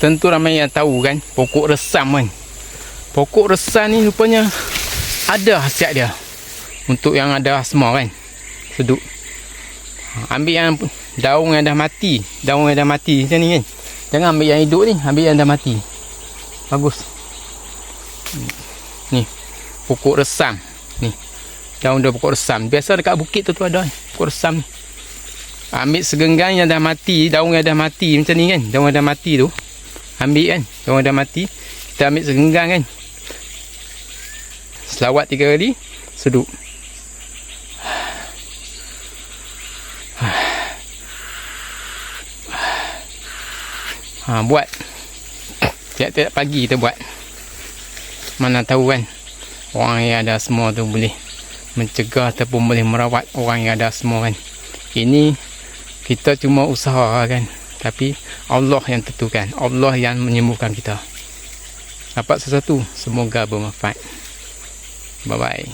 tentu ramai yang tahu kan pokok resam kan. Pokok resam ni rupanya ada khasiat dia. Untuk yang ada asma kan. Seduk. Ha, Ambil yang daun yang dah mati, daun yang dah mati macam ni kan. Jangan ambil yang hidup ni, ambil yang dah mati. Bagus. Ni. Pokok resam. Ni. Daun dia pokok resam. Biasa dekat bukit tu tu ada kan. Pokok resam. Ambil segenggang yang dah mati, daun yang dah mati macam ni kan. Daun yang dah mati tu. Ambil kan. Yang dah mati. Kita ambil segenggang kan. Selawat tiga kali. Seduk. Ha, buat. Tiap-tiap pagi kita buat. Mana tahu kan. Orang yang ada semua tu boleh mencegah ataupun boleh merawat orang yang ada semua kan. Ini kita cuma usaha kan. Tapi Allah yang tentukan. Allah yang menyembuhkan kita. Dapat sesuatu. Semoga bermanfaat. Bye-bye.